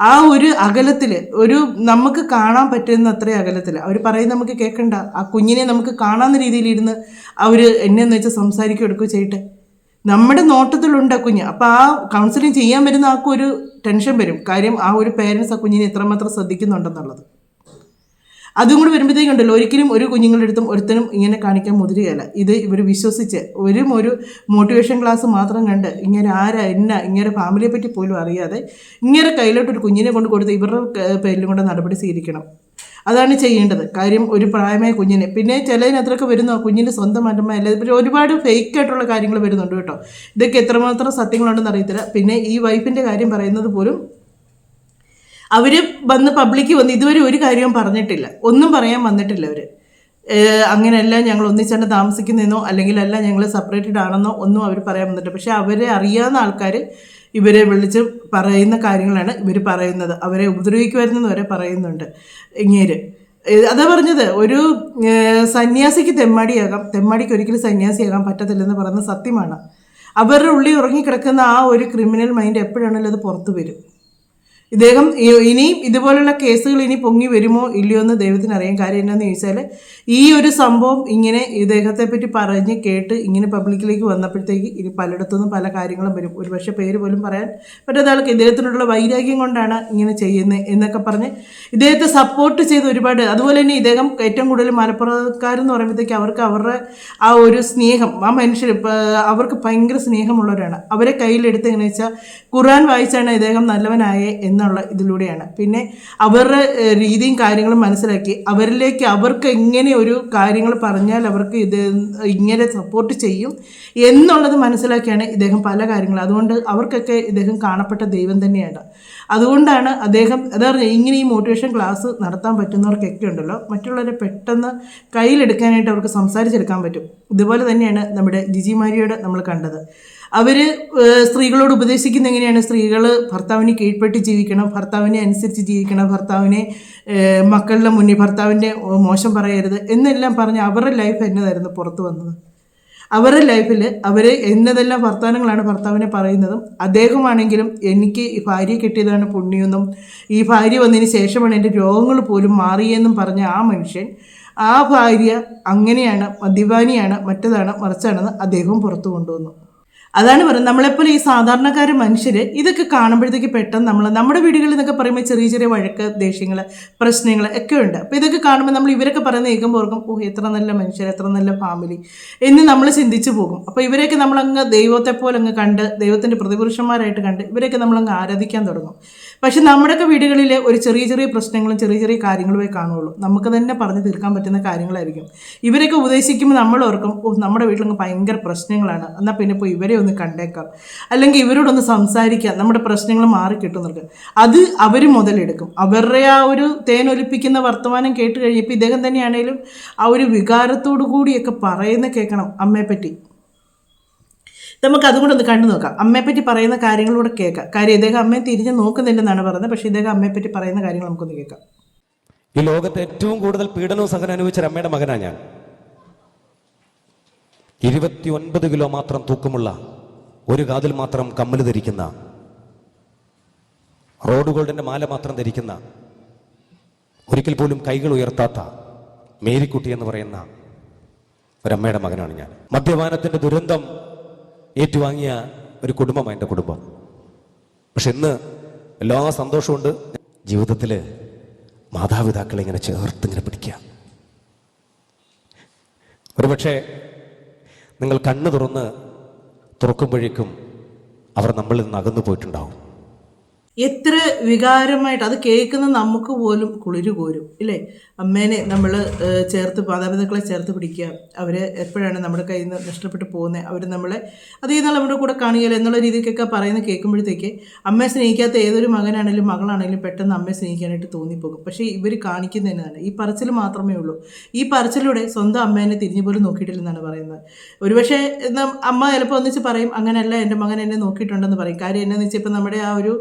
Speaker 2: ആ ഒരു അകലത്തിൽ ഒരു നമുക്ക് കാണാൻ പറ്റുന്ന അത്രയും അകലത്തിൽ. അവർ പറയുന്ന നമുക്ക് കേൾക്കണ്ട. ആ കുഞ്ഞിനെ നമുക്ക് കാണാവുന്ന രീതിയിലിരുന്ന് അവർ എന്നെന്ന് വെച്ചാൽ സംസാരിക്കുകയോ എടുക്കുകയോ ചെയ്യട്ടെ. നമ്മുടെ നോട്ടത്തിലുണ്ട് കുഞ്ഞ്. അപ്പോൾ ആ കൗൺസിലിംഗ് ചെയ്യാൻ വരുന്ന ആൾക്കൊരു ടെൻഷൻ വരും. കാര്യം ആ ഒരു പേരൻസ് ആ കുഞ്ഞിനെ എത്രമാത്രം ശ്രദ്ധിക്കുന്നുണ്ടെന്നുള്ളത്. അതും കൂടി വരുമ്പോഴത്തേക്കുണ്ടല്ലോ ഒരിക്കലും ഒരു കുഞ്ഞുങ്ങളുടെ അടുത്തും ഒരുത്തനും ഇങ്ങനെ കാണിക്കാൻ മുതിരുകയല്ല. ഇത് ഇവർ വിശ്വസിച്ച് ഒരു ഒരു മോട്ടിവേഷൻ ക്ലാസ് മാത്രം കണ്ട് ഇങ്ങനെ ആരാ എന്നാ ഇങ്ങനെ ഫാമിലിയെ പറ്റി പോലും അറിയാതെ ഇങ്ങനെ കയ്യിലോട്ട് ഒരു കുഞ്ഞിനെ കൊണ്ട് കൊടുത്ത് ഇവരുടെ പേരിലും കൊണ്ട് നടപടി സ്വീകരിക്കണം. അതാണ് ചെയ്യേണ്ടത്. കാര്യം ഒരു പ്രായമായ കുഞ്ഞിന്. പിന്നെ ചിലതിനത്രയൊക്കെ വരുന്നു കുഞ്ഞിന്റെ സ്വന്തം അമ്മയല്ല പിന്നെ ഒരുപാട് ഫേക്ക് ആയിട്ടുള്ള കാര്യങ്ങൾ വരുന്നുണ്ട് കേട്ടോ. ഇതൊക്കെ എത്രമാത്രം സത്യങ്ങളുണ്ടെന്ന് അറിയത്തില്ല. പിന്നെ ഈ വൈഫിന്റെ കാര്യം പറയുന്നത് പോലും അവർ വന്ന് പബ്ലിക്ക് വന്ന് ഇതുവരെ ഒരു കാര്യവും പറഞ്ഞിട്ടില്ല. ഒന്നും പറയാൻ വന്നിട്ടില്ല അവർ അങ്ങനെയല്ല ഞങ്ങൾ ഒന്നിച്ചാണ് താമസിക്കുന്നതെന്നോ അല്ലെങ്കിൽ അല്ല ഞങ്ങൾ സെപ്പറേറ്റഡ് ആണെന്നോ ഒന്നും അവർ പറയാൻ വന്നിട്ടില്ല. പക്ഷേ അവരെ അറിയാവുന്ന ആൾക്കാർ ഇവരെ വിളിച്ച് പറയുന്ന കാര്യങ്ങളാണ് ഇവർ പറയുന്നത്. അവരെ ഉപദ്രവിക്കുമായിരുന്നെന്ന് വരെ പറയുന്നുണ്ട്. ഇങ്ങേര്. അതാ പറഞ്ഞത്. ഒരു സന്യാസിക്ക് തെമ്മാടിയാകാം. തെമ്മാടിക്ക് ഒരിക്കലും സന്യാസിയാകാൻ പറ്റത്തില്ലെന്ന് പറയുന്ന സത്യമാണ്. അവരുടെ ഉള്ളിൽ ഉറങ്ങിക്കിടക്കുന്ന ആ ഒരു ക്രിമിനൽ മൈൻഡ് എപ്പോഴാണെങ്കിലും അത് പുറത്തു വരും. ഇദ്ദേഹം ഇനിയും ഇതുപോലുള്ള കേസുകൾ ഇനി പൊങ്ങി വരുമോ ഇല്ലയോ എന്ന് ദൈവത്തിന് അറിയാം കാര്യം എന്താണെന്ന് ചോദിച്ചാൽ ഈ ഒരു സംഭവം ഇങ്ങനെ ഇദ്ദേഹത്തെ പറ്റി പറഞ്ഞ് കേട്ട് ഇങ്ങനെ പബ്ലിക്കിലേക്ക് വന്നപ്പോഴത്തേക്ക് ഇനി പലയിടത്തുനിന്നും പല കാര്യങ്ങളും വരും. ഒരുപക്ഷെ പേര് പോലും പറയാൻ പറ്റാത്ത ആൾക്ക് ഇദ്ദേഹത്തിനുള്ള വൈരാഗ്യം കൊണ്ടാണ് ഇങ്ങനെ ചെയ്യുന്നത് എന്നൊക്കെ പറഞ്ഞ് ഇദ്ദേഹത്തെ സപ്പോർട്ട് ചെയ്ത് ഒരുപാട് അതുപോലെ തന്നെ ഇദ്ദേഹം ഏറ്റവും കൂടുതൽ മലപ്പുറക്കാരെന്ന് പറയുമ്പോഴത്തേക്ക് അവർക്ക് അവരുടെ ആ ഒരു സ്നേഹം ആ മനുഷ്യർ അവർക്ക് ഭയങ്കര സ്നേഹമുള്ളവരാണ്. അവരെ കയ്യിലെടുത്ത് എങ്ങനെ വെച്ചാൽ ഖുർആൻ വായിച്ചാണ് ഇദ്ദേഹം നല്ലവനായേ എന്നുള്ള ഇതിലൂടെയാണ്. പിന്നെ അവരുടെ രീതിയും കാര്യങ്ങളും മനസ്സിലാക്കി. അവരിലേക്ക് അവർക്ക് എങ്ങനെ ഒരു കാര്യങ്ങൾ പറഞ്ഞാൽ അവർക്ക് ഇത് ഇങ്ങനെ സപ്പോർട്ട് ചെയ്യും എന്നുള്ളത് മനസ്സിലാക്കിയാണ് ഇദ്ദേഹം പല കാര്യങ്ങളും അതുകൊണ്ട് അവർക്കൊക്കെ ഇദ്ദേഹം കാണപ്പെട്ട ദൈവം തന്നെയാണ്. അതുകൊണ്ടാണ് അദ്ദേഹം അതാ പറഞ്ഞാൽ ഇങ്ങനെ ഈ മോട്ടിവേഷൻ ക്ലാസ് നടത്താൻ പറ്റുന്നവർക്കൊക്കെ ഉണ്ടല്ലോ. മറ്റുള്ളവരെ പെട്ടെന്ന് കയ്യിലെടുക്കാനായിട്ട് അവർക്ക് സംസാരിച്ചെടുക്കാൻ പറ്റും. ഇതുപോലെ തന്നെയാണ് നമ്മുടെ ജിജി മാരിയോട് നമ്മൾ കണ്ടത്. അവർ സ്ത്രീകളോട് ഉപദേശിക്കുന്ന എങ്ങനെയാണ്? സ്ത്രീകൾ ഭർത്താവിനെ കീഴ്പ്പെട്ട് ജീവിക്കണം ഭർത്താവിനെ അനുസരിച്ച് ജീവിക്കണം ഭർത്താവിനെ മക്കളുടെ മുന്നിൽ ഭർത്താവിന്റെ മോശം പറയരുത് എന്നെല്ലാം പറഞ്ഞ് അവരുടെ ലൈഫ് എന്നതായിരുന്നു പുറത്തു വന്നത്. അവരുടെ ലൈഫിൽ അവർ എന്നതെല്ലാം വർത്തമാനങ്ങളാണ് ഭർത്താവിനെ പറയുന്നതും അദ്ദേഹമാണെങ്കിലും എനിക്ക് ഈ ഭാര്യയെ കിട്ടിയതാണ് പുണ്യമെന്നും ഈ ഭാര്യ വന്നതിന് ശേഷമാണ് എന്റെ രോഗങ്ങൾ പോലും മാറിയെന്നും പറഞ്ഞ ആ മനുഷ്യൻ ആ ഭാര്യ അങ്ങനെയാണ് മദ്യപാനിയാണ് മറ്റതാണ് മറിച്ചാണെന്ന് അദ്ദേഹം പുറത്തു കൊണ്ടുവന്നു അതാണ് പറയുന്നത്. നമ്മളെപ്പോലെ ഈ സാധാരണക്കാർ മനുഷ്യർ ഇതൊക്കെ കാണുമ്പോഴത്തേക്ക് പെട്ടെന്ന് നമ്മൾ നമ്മുടെ വീടുകളിൽ നിന്നൊക്കെ പറയുമ്പോൾ ചെറിയ ചെറിയ വഴക്ക് ദേഷ്യങ്ങൾ പ്രശ്നങ്ങൾ ഒക്കെ ഉണ്ട്. അപ്പോൾ ഇതൊക്കെ കാണുമ്പോൾ നമ്മൾ ഇവരൊക്കെ പറയുന്ന കേൾക്കുമ്പോൾ ഓർക്കും ഓ എത്ര നല്ല മനുഷ്യർ എത്ര നല്ല ഫാമിലി എന്ന് നമ്മൾ ചിന്തിച്ചു പോകും. അപ്പോൾ ഇവരെയൊക്കെ നമ്മളങ്ങ് ദൈവത്തെ പോലെ അങ്ങ് കണ്ട് ദൈവത്തിന്റെ പ്രതിപുരുഷന്മാരായിട്ട് കണ്ട് ഇവരെയൊക്കെ നമ്മളങ്ങ് ആരാധിക്കാൻ തുടങ്ങും. പക്ഷെ നമ്മുടെയൊക്കെ വീടുകളിൽ ഒരു ചെറിയ ചെറിയ പ്രശ്നങ്ങളും ചെറിയ ചെറിയ കാര്യങ്ങളുമേ കാണുള്ളൂ നമുക്ക് തന്നെ പറഞ്ഞു തീർക്കാൻ പറ്റുന്ന കാര്യങ്ങളായിരിക്കും. ഇവരൊക്കെ ഉപദേശിക്കുമ്പോൾ നമ്മൾ ഓർക്കും ഓ നമ്മുടെ വീട്ടിലൊക്കെ ഭയങ്കര പ്രശ്നങ്ങളാണ്. എന്നാൽ പിന്നെ ഇപ്പോൾ ഇവരെ ഒന്ന് കണ്ടേക്കാം. അല്ലെങ്കിൽ ഇവരോടൊന്ന് സംസാരിക്കാം. നമ്മുടെ പ്രശ്നങ്ങൾ മാറി കിട്ടുന്നവർക്ക് അത് അവർ മുതലെടുക്കും. അവരുടെ ആ ഒരു തേനൊലിപ്പിക്കുന്ന വർത്തമാനം കേട്ട് കഴിഞ്ഞപ്പോൾ ഇദ്ദേഹം തന്നെയാണെങ്കിലും ആ ഒരു വികാരത്തോടു കൂടിയൊക്കെ പറയുന്ന കേൾക്കണം അമ്മയെപ്പറ്റി. നമുക്ക് അതുകൊണ്ടൊന്ന് കണ്ടു നോക്കാം. അമ്മയെപ്പറ്റി പറയുന്ന കാര്യങ്ങളൂടെ കേൾക്കാം. കാര്യം ഇദ്ദേഹം അമ്മയെ തിരിഞ്ഞ് നോക്കുന്നില്ലെന്നാണ് പറയുന്നത്. പക്ഷേ ഇദ്ദേഹം അമ്മയെപ്പറ്റി പറയുന്ന കാര്യങ്ങൾ നമുക്കൊന്ന് കേൾക്കാം.
Speaker 1: ഈ ലോകത്ത് ഏറ്റവും കൂടുതൽ പീഡനവും സഹനം അനുഭവിച്ച അമ്മയുടെ മകനാണ് ഞാൻ. ഇരുപത്തി ഒൻപത് കിലോ മാത്രം തൂക്കമുള്ള ഒരു കാതിൽ മാത്രം കമ്മൽ ധരിക്കുന്ന റോഡ് ഗോൾഡിന്റെ മാല മാത്രം ധരിക്കുന്ന ഒരിക്കൽ പോലും കൈകൾ ഉയർത്താത്ത മേരിക്കുട്ടി എന്ന് പറയുന്ന ഒരമ്മയുടെ മകനാണ് ഞാൻ. മദ്യപാനത്തിന്റെ ദുരന്തം ഏറ്റുവാങ്ങിയ ഒരു കുടുംബമാണ് എന്റെ കുടുംബം. പക്ഷെ ഇന്ന് എല്ലാ സന്തോഷമുണ്ട്. ജീവിതത്തിൽ മാതാപിതാക്കളെ ഇങ്ങനെ ചേർത്ത് ഇങ്ങനെ പിടിക്കുക. ഒരുപക്ഷെ നിങ്ങൾ കണ്ണ് തുറന്ന് തുറക്കുമ്പോഴേക്കും അവർ നമ്മളിൽ നിന്ന് അകന്നു പോയിട്ടുണ്ടാവും.
Speaker 2: എത്ര വികാരമായിട്ട് അത് കേൾക്കുന്ന നമുക്ക് പോലും കുളിര് കോരും ഇല്ലേ? അമ്മേനെ നമ്മൾ ചേർത്ത് മാതാപിതാക്കളെ ചേർത്ത് പിടിക്കുക. അവരെ എപ്പോഴാണ് നമ്മുടെ കയ്യിൽ നിന്ന് നഷ്ടപ്പെട്ടു പോകുന്നത്? അവർ നമ്മളെ അതേ നാൾ നമ്മുടെ കൂടെ കാണുകയില്ല എന്നുള്ള രീതിക്കൊക്കെ പറയുന്നത് കേൾക്കുമ്പോഴത്തേക്ക് അമ്മയെ സ്നേഹിക്കാത്ത ഏതൊരു മകനാണെങ്കിലും മകളാണെങ്കിലും പെട്ടെന്ന് അമ്മയെ സ്നേഹിക്കാനായിട്ട് തോന്നിപ്പോകും. പക്ഷേ ഇവർ കാണിക്കുന്നതിനാണ് ഈ പറച്ചിൽ മാത്രമേ ഉള്ളൂ. ഈ പറച്ചിലൂടെ സ്വന്തം അമ്മേനെ തിരിഞ്ഞു പോലും നോക്കിയിട്ടില്ലെന്നാണ് പറയുന്നത്. ഒരുപക്ഷെ അമ്മ ചിലപ്പോൾ ഒന്നിച്ച് പറയും അങ്ങനെയല്ല എന്റെ മകൻ എന്നെ നോക്കിയിട്ടുണ്ടെന്ന് പറയും. കാര്യം എന്നാന്ന് വെച്ചാൽ ഇപ്പം നമ്മുടെ ആ ഒരു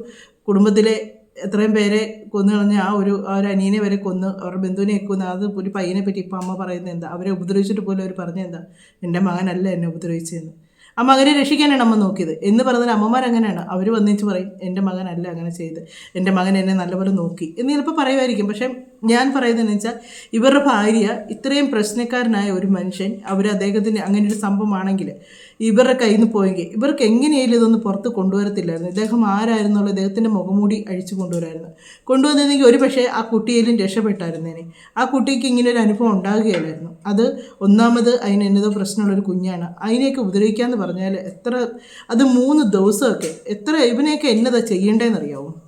Speaker 2: കുടുംബത്തിലെ എത്രയും പേരെ കൊന്നു കളഞ്ഞ ആ ഒരു ആ ഒരു അനിയനെ വരെ കൊന്ന് അവരുടെ ബന്ധുവിനെ കൊന്ന് അത് ഒരു പയ്യനെ പറ്റി ഇപ്പം അമ്മ പറയുന്നത് എന്താ? അവരെ ഉപദ്രവിച്ചിട്ട് പോലും അവർ പറഞ്ഞത് എന്താ? എന്റെ മകനല്ല എന്നെ ഉപദ്രവിച്ചതെന്ന്. ആ മകനെ രക്ഷിക്കാനാണ് അമ്മ നോക്കിയത്. എന്ന് പറഞ്ഞാൽ അമ്മമാർ അങ്ങനെയാണ് അവർ വന്നിച്ച് പറയും എന്റെ മകനല്ല അങ്ങനെ ചെയ്ത് എന്റെ മകൻ എന്നെ നല്ലപോലെ നോക്കി. എന്ന് ചിലപ്പോൾ പറയുമായിരിക്കും. പക്ഷേ ഞാൻ പറയുന്നതെന്ന് വെച്ചാൽ ഇവരുടെ ഭാര്യ ഇത്രയും പ്രശ്നക്കാരനായ ഒരു മനുഷ്യൻ അവർ അദ്ദേഹത്തിന് അങ്ങനെ ഒരു സംഭവമാണെങ്കിൽ ഇവരുടെ കയ്യിൽ നിന്ന് പോയെങ്കിൽ ഇവർക്ക് എങ്ങനെയായാലും ഇതൊന്നും പുറത്ത് കൊണ്ടുവരത്തില്ലായിരുന്നു. ഇദ്ദേഹം ആരായിരുന്നുള്ള ഇദ്ദേഹത്തിന്റെ മുഖമൂടി അഴിച്ചു കൊണ്ടുവരായിരുന്നു. കൊണ്ടുവന്നിരുന്നെങ്കിൽ ഒരു പക്ഷേ ആ കുട്ടിയിലും രക്ഷപ്പെട്ടായിരുന്നേനെ. ആ കുട്ടിക്ക് ഇങ്ങനെ ഒരു അനുഭവം ഉണ്ടാകുകയില്ലായിരുന്നു അത് ഒന്നാമത് അതിന് എന്നതോ പ്രശ്നമുള്ളൊരു കുഞ്ഞാണ്. അതിനെയൊക്കെ ഉപദ്രവിക്കാമെന്ന് പറഞ്ഞാൽ എത്ര അത് മൂന്ന് ദിവസമൊക്കെ എത്ര ഇവനെയൊക്കെ എന്നതാ ചെയ്യേണ്ടതെന്നറിയാവോ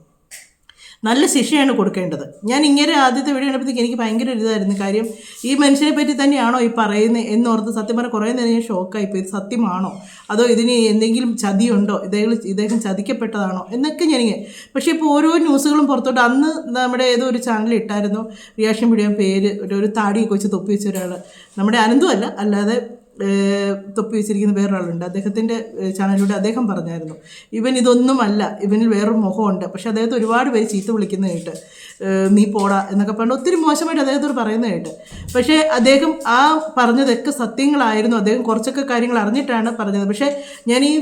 Speaker 2: നല്ല ശിക്ഷയാണ് കൊടുക്കേണ്ടത്. ഞാൻ ഇങ്ങനെ ആദ്യത്തെ വീഡിയോ കണ്ടപ്പോഴത്തേക്ക് എനിക്ക് ഭയങ്കര ഒരു ഇതായിരുന്നു കാര്യം ഈ മനുഷ്യനെ പറ്റി തന്നെയാണോ ഈ പറയുന്നത് എന്നോർത്ത് സത്യം പറഞ്ഞാൽ കുറേ നേരം ഞാൻ ഷോക്കായിപ്പോയി ഇത് സത്യമാണോ? അതോ ഇതിന് എന്തെങ്കിലും ചതിയുണ്ടോ? ഇദ്ദേഹം ഇദ്ദേഹം ചതിക്കപ്പെട്ടതാണോ? എന്നൊക്കെ ഞാനിങ്ങനെ പക്ഷേ ഇപ്പോൾ ഓരോ ന്യൂസുകളും പുറത്തോട്ട് അന്ന് നമ്മുടെ ഏതോ ഒരു ചാനൽ ഇട്ടായിരുന്നു. റിയാക്ഷൻ വീഡിയോ പേര് ഒരു ഒരു താടിയൊക്കെ വെച്ച് തൊപ്പി വെച്ച ഒരാൾ നമ്മുടെ അനന്തുമല്ല അല്ലാതെ തൊപ്പി വെച്ചിരിക്കുന്ന വേറൊരാളുണ്ട്. അദ്ദേഹത്തിന്റെ ചാനലിലൂടെ അദ്ദേഹം പറഞ്ഞായിരുന്നു ഇവൻ ഇതൊന്നുമല്ല ഇവനിൽ വേറൊരു മുഖമുണ്ട്. പക്ഷേ അദ്ദേഹത്തെ ഒരുപാട് പേര് ചീത്ത വിളിക്കുന്ന കേട്ട് നീ പോടാ എന്നൊക്കെ പറഞ്ഞ് ഒത്തിരി മോശമായിട്ട് അദ്ദേഹത്തോട് പറയുന്ന കേട്ട്. പക്ഷേ അദ്ദേഹം ആ പറഞ്ഞതൊക്കെ സത്യങ്ങളായിരുന്നു. അദ്ദേഹം കുറച്ചൊക്കെ കാര്യങ്ങൾ അറിഞ്ഞിട്ടാണ് പറഞ്ഞത്. പക്ഷേ ഞാൻ ഈ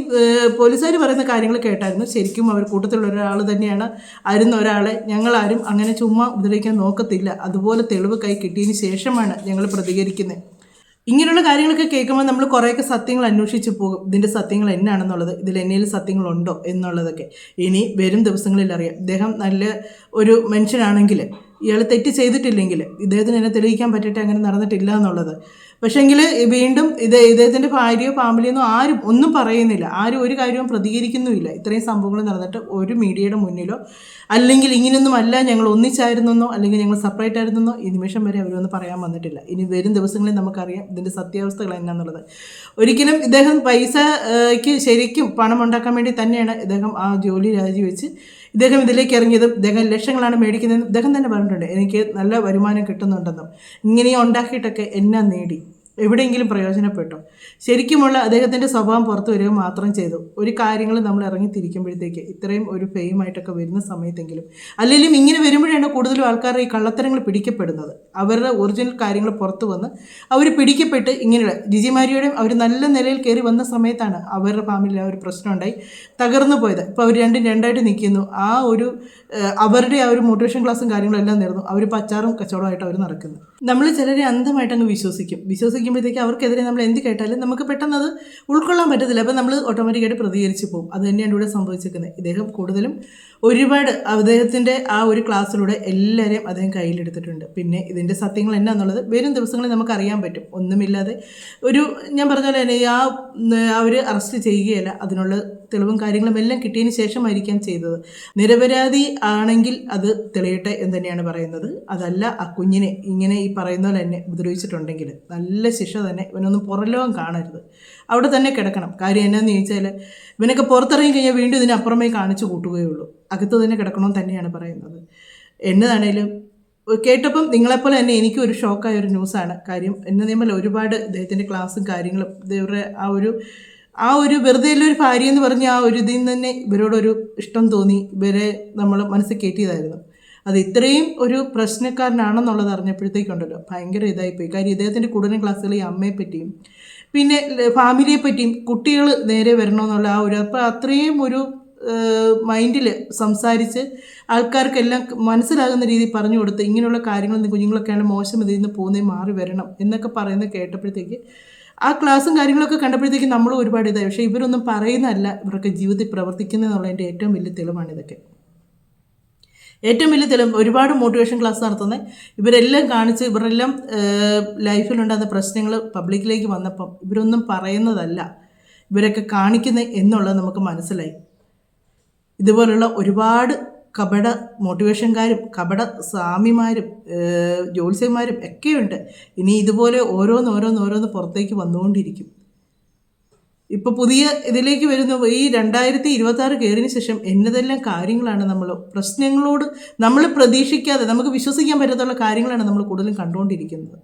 Speaker 2: പോലീസുകാർ പറയുന്ന കാര്യങ്ങൾ കേട്ടായിരുന്നു. ശരിക്കും അവർ കൂട്ടത്തിലുള്ള ഒരാൾ തന്നെയാണ്. ആയിരുന്ന ഒരാളെ ഞങ്ങളാരും അങ്ങനെ ചുമ്മാ ഉപദ്രവിക്കാൻ നോക്കത്തില്ല. അതുപോലെ തെളിവ് കൈ കിട്ടിയതിന് ശേഷമാണ് ഞങ്ങൾ പ്രതികരിക്കുന്നത് ഇങ്ങനെയുള്ള കാര്യങ്ങളൊക്കെ കേൾക്കുമ്പോൾ നമ്മൾ കുറേയൊക്കെ സത്യങ്ങൾ അന്വേഷിച്ച് പോകും. ഇതിന്റെ സത്യങ്ങൾ എന്നാണെന്നുള്ളത് ഇതിൽ എന്നേലും സത്യങ്ങളുണ്ടോ എന്നുള്ളതൊക്കെ. ഇനി വരും ദിവസങ്ങളിൽ അറിയാം. ഇദ്ദേഹം നല്ല ഒരു മനുഷ്യനാണെങ്കിൽ ഇയാൾ തെറ്റ് ചെയ്തിട്ടില്ലെങ്കിൽ ഇദ്ദേഹത്തിന് എന്നെ തെളിയിക്കാൻ പറ്റിയിട്ട് അങ്ങനെ നടന്നിട്ടില്ല എന്നുള്ളത്. പക്ഷേങ്കിൽ വീണ്ടും ഇത് ഇദ്ദേഹത്തിന്റെ ഭാര്യയോ ഫാമിലിയോ ആരും ഒന്നും പറയുന്നില്ല. ആരും ഒരു കാര്യവും പ്രതികരിക്കുന്നുമില്ല. ഇത്രയും സംഭവങ്ങൾ നടന്നിട്ട് ഒരു മീഡിയയുടെ മുന്നിലോ അല്ലെങ്കിൽ ഇങ്ങനെയൊന്നും അല്ല ഞങ്ങൾ ഒന്നിച്ചായിരുന്നെന്നോ അല്ലെങ്കിൽ ഞങ്ങൾ സെപ്പറേറ്റ് ആയിരുന്നെന്നോ ഈ നിമിഷം വരെ അവരൊന്നും പറയാൻ വന്നിട്ടില്ല. ഇനി വരും ദിവസങ്ങളിൽ നമുക്കറിയാം ഇതിന്റെ സത്യാവസ്ഥകൾ എന്നാന്നുള്ളത് ഒരിക്കലും ഇദ്ദേഹം പൈസയ്ക്ക് ശരിക്കും പണം ഉണ്ടാക്കാൻ വേണ്ടി തന്നെയാണ് ഇദ്ദേഹം ആ ജോലി രാജിവെച്ച് ഇദ്ദേഹം ഇതിലേക്ക് ഇറങ്ങിയതും ഇദ്ദേഹം ലക്ഷങ്ങളാണ് മേടിക്കുന്നതെന്നും ഇദ്ദേഹം തന്നെ പറഞ്ഞിട്ടുണ്ട് എനിക്ക് നല്ല വരുമാനം കിട്ടുന്നുണ്ടെന്നും ഇങ്ങനെ ഉണ്ടാക്കിയിട്ടൊക്കെ എന്നാ നേടി. എവിടെയെങ്കിലും പ്രയോജനപ്പെട്ടോ. ശരിക്കുമുള്ള അദ്ദേഹത്തിന്റെ സ്വഭാവം പുറത്തു വരിക മാത്രം ചെയ്തു. ഒരു കാര്യങ്ങൾ നമ്മൾ ഇറങ്ങി തിരിക്കുമ്പോഴത്തേക്ക് ഇത്രയും ഒരു ഫെയിമായിട്ടൊക്കെ വരുന്ന സമയത്തെങ്കിലും അല്ലെങ്കിലും ഇങ്ങനെ വരുമ്പോഴാണ് കൂടുതലും ആൾക്കാർ ഈ കള്ളത്തരങ്ങൾ പിടിക്കപ്പെടുന്നത്. അവരുടെ ഒറിജിനൽ കാര്യങ്ങൾ പുറത്തു വന്ന് അവർ പിടിക്കപ്പെട്ട് ഇങ്ങനെയുള്ള ജിജിമാരിയുടെയും അവർ നല്ല നിലയിൽ കയറി വന്ന സമയത്താണ് അവരുടെ ഫാമിലിയിൽ ആ ഒരു പ്രശ്നം ഉണ്ടായി. തകർന്നു പോയത്. ഇപ്പോൾ അവർ രണ്ടും രണ്ടായിട്ട് നിൽക്കുന്നു. ആ ഒരു അവരുടെ ആ ഒരു മോട്ടിവേഷൻ ക്ലാസ്സും കാര്യങ്ങളും എല്ലാം നേർന്നു. അവർ പച്ചാറും കച്ചവടമായിട്ട് അവർ നടക്കുന്നു. നമ്മൾ ചിലരെ അന്ധമായിട്ട് അങ്ങ് വിശ്വസിക്കും. വിശ്വസിക്കുമ്പോഴത്തേക്ക് അവർക്കെതിരെ നമ്മൾ എന്ത് കേട്ടാലും നമുക്ക് പെട്ടെന്ന് അത് ഉൾക്കൊള്ളാൻ പറ്റത്തില്ല. അപ്പം നമ്മൾ ഓട്ടോമാറ്റിക്കായിട്ട് പ്രതികരിച്ച് പോകും. അത് തന്നെയാണ് ഇവിടെ സംഭവിച്ചിരിക്കുന്നത്. ഇദ്ദേഹം കൂടുതലും ഒരുപാട് അദ്ദേഹത്തിന്റെ ആ ഒരു ക്ലാസ്സിലൂടെ എല്ലാവരെയും അദ്ദേഹം കയ്യിലെടുത്തിട്ടുണ്ട്. പിന്നെ ഇതിന്റെ സത്യങ്ങൾ എന്നാന്നുള്ളത് വരും ദിവസങ്ങളിൽ നമുക്ക് അറിയാൻ പറ്റും. ഒന്നുമില്ലാതെ ഒരു ഞാൻ പറഞ്ഞ പോലെ തന്നെ ആ അവർ അറസ്റ്റ് ചെയ്യുകയല്ല. അതിനുള്ള തെളിവും കാര്യങ്ങളും എല്ലാം കിട്ടിയതിന് ശേഷമായിരിക്കാം ചെയ്തത്. നിരപരാധി ആണെങ്കിൽ അത് തെളിയട്ടെ എന്ന് തന്നെയാണ് പറയുന്നത്. അതല്ല ആ കുഞ്ഞിനെ ഇങ്ങനെ ഈ പറയുന്ന പോലെ തന്നെ ഉപദ്രവിച്ചിട്ടുണ്ടെങ്കിൽ നല്ല ശിക്ഷ തന്നെ ഇവനൊന്നും പുറലോകം കാണരുത്. അവിടെ തന്നെ കിടക്കണം. കാര്യം എന്നാന്ന് ചോദിച്ചാൽ ഇവനൊക്കെ പുറത്തിറങ്ങി കഴിഞ്ഞാൽ വീണ്ടും ഇതിനപ്പുറമേ കാണിച്ചു കൂട്ടുകയുള്ളൂ. അകത്ത് തന്നെ കിടക്കണമെന്ന് തന്നെയാണ് പറയുന്നത്. എന്നതാണേലും കേട്ടപ്പം നിങ്ങളെപ്പോലെ തന്നെ എനിക്കും ഒരു ഷോക്കായ ഒരു ന്യൂസാണ്. കാര്യം എന്നെ നിയമല്ല ഒരുപാട് ഇദ്ദേഹത്തിന്റെ ക്ലാസ്സും കാര്യങ്ങളും ഇവരുടെ ആ ഒരു ആ ഒരു വെറുതെ ഒരു ഭാര്യ എന്ന് പറഞ്ഞ ആ ഒരു ഇതിൽ നിന്ന് തന്നെ ഇവരോടൊരു ഇഷ്ടം തോന്നി. ഇവരെ നമ്മൾ മനസ്സിൽ കയറ്റിയതായിരുന്നു അത് ഇത്രയും ഒരു പ്രശ്നക്കാരനാണെന്നുള്ളത് അറിഞ്ഞപ്പോഴത്തേക്കുണ്ടല്ലോ. ഭയങ്കര ഇതായിപ്പോയി കാര്യം ഇദ്ദേഹത്തിന്റെ കൂടുതലും ക്ലാസ്സുകൾ ഈ അമ്മയെ പറ്റിയും പിന്നെ ഫാമിലിയെ പറ്റിയും കുട്ടികൾ നേരെ വരണമെന്നുള്ള ആ ഒരു അപ്പോൾ അത്രയും ഒരു മൈൻഡിൽ സംസാരിച്ച് ആൾക്കാർക്കെല്ലാം മനസ്സിലാകുന്ന രീതിയിൽ പറഞ്ഞു കൊടുത്ത് ഇങ്ങനെയുള്ള കാര്യങ്ങൾ കുഞ്ഞുങ്ങളൊക്കെയാണ് മോശം ഇതിൽ നിന്ന് പോകുന്നേ മാറി വരണം എന്നൊക്കെ പറയുന്നത് കേട്ടപ്പോഴത്തേക്ക് ആ ക്ലാസ്സും കാര്യങ്ങളൊക്കെ കണ്ടപ്പോഴത്തേക്ക് നമ്മൾ ഒരുപാട് ഇതായി. പക്ഷേ ഇവരൊന്നും പറയുന്നതല്ല ഇവരൊക്കെ ജീവിതത്തിൽ പ്രവർത്തിക്കുന്നതെന്നുള്ളതിന്റെ ഏറ്റവും വലിയ തെളിവാണ് ഇതൊക്കെ. ഏറ്റവും വലിയ തെളിവ് ഒരുപാട് മോട്ടിവേഷൻ ക്ലാസ് നടത്തുന്നത് ഇവരെല്ലാം കാണിച്ച് ഇവരെല്ലാം ലൈഫിലുണ്ടാകുന്ന പ്രശ്നങ്ങൾ പബ്ലിക്കിലേക്ക് വന്നപ്പം ഇവരൊന്നും പറയുന്നതല്ല. ഇവരൊക്കെ കാണിക്കുന്നത് എന്നുള്ളത് നമുക്ക് മനസ്സിലായി. ഇതുപോലുള്ള ഒരുപാട് കപട മോട്ടിവേഷൻകാരും കപട സ്വാമിമാരും ജ്യോത്സ്യന്മാരും ഒക്കെയുണ്ട്. ഇനി ഇതുപോലെ ഓരോന്ന് ഓരോന്ന് ഓരോന്ന് പുറത്തേക്ക് വന്നുകൊണ്ടിരിക്കും. ഇപ്പോൾ പുതിയ ഇതിലേക്ക് വരുന്ന. ഈ രണ്ടായിരത്തി ഇരുപത്തി ആറ് കയറിയതിന് ശേഷം എന്നതെല്ലാം കാര്യങ്ങളാണ് നമ്മൾ പ്രശ്നങ്ങളോട് നമ്മൾ പ്രതീക്ഷിക്കാതെ നമുക്ക് വിശ്വസിക്കാൻ പറ്റാത്തുള്ള കാര്യങ്ങളാണ് നമ്മൾ കൂടുതലും കണ്ടുകൊണ്ടിരിക്കുന്നത്.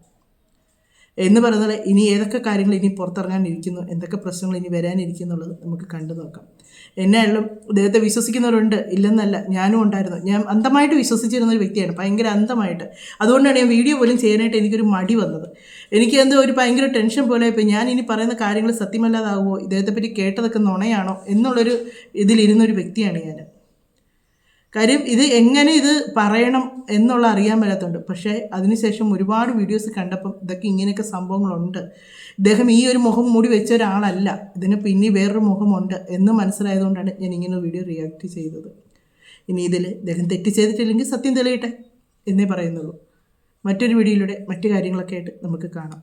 Speaker 2: എന്ന് പറഞ്ഞാൽ ഇനി ഏതൊക്കെ കാര്യങ്ങൾ ഇനി പുറത്തിറങ്ങാനിരിക്കുന്നു എന്തൊക്കെ പ്രശ്നങ്ങൾ ഇനി വരാനിരിക്കുന്നുള്ളത് നമുക്ക് കണ്ടു നോക്കാം എന്നായാലും ദൈവത്തെ വിശ്വസിക്കുന്നവരുണ്ട് ഇല്ലെന്നല്ല ഞാനും ഉണ്ടായിരുന്നു. ഞാൻ അന്ധമായിട്ട് വിശ്വസിച്ചിരുന്ന ഒരു വ്യക്തിയാണ് ഭയങ്കര അന്ധമായിട്ട്. അതുകൊണ്ടാണ് ഞാൻ വീഡിയോ പോലും ചെയ്യാനായിട്ട് എനിക്കൊരു മടി വന്നത്. എനിക്ക് എന്തോ ഒരു ഭയങ്കര ടെൻഷൻ പോലെ ഇപ്പോൾ ഞാൻ ഇനി പറയുന്ന കാര്യങ്ങൾ സത്യമല്ലാതാകുമോ ഇദ്ദേഹത്തെപ്പറ്റി കേട്ടതൊക്കെ നുണയാണോ? എന്നുള്ളൊരു ഇതിലിരുന്നൊരു വ്യക്തിയാണ് ഞാൻ കാര്യം ഇത് എങ്ങനെ ഇത് പറയണം എന്നുള്ള അറിയാൻ മേലാത്തുണ്ട്. പക്ഷേ അതിനുശേഷം ഒരുപാട് വീഡിയോസ് കണ്ടപ്പം ഇതൊക്കെ ഇങ്ങനെയൊക്കെ സംഭവങ്ങളുണ്ട്. ഇദ്ദേഹം ഈ ഒരു മുഖം മൂടി വെച്ച ഒരാളല്ല. ഇതിന് പിന്നെ വേറൊരു മുഖമുണ്ട് എന്ന് മനസ്സിലായതുകൊണ്ടാണ് ഞാൻ ഇങ്ങനെ വീഡിയോ റിയാക്ട് ചെയ്തത്. ഇനി ഇതിൽ ഇദ്ദേഹം തെറ്റ് ചെയ്തിട്ടില്ലെങ്കിൽ സത്യം തെളിയട്ടെ എന്നേ പറയുന്നുള്ളൂ. മറ്റൊരു വീഡിയോയിലൂടെ മറ്റു കാര്യങ്ങളൊക്കെ ആയിട്ട് നമുക്ക് കാണാം.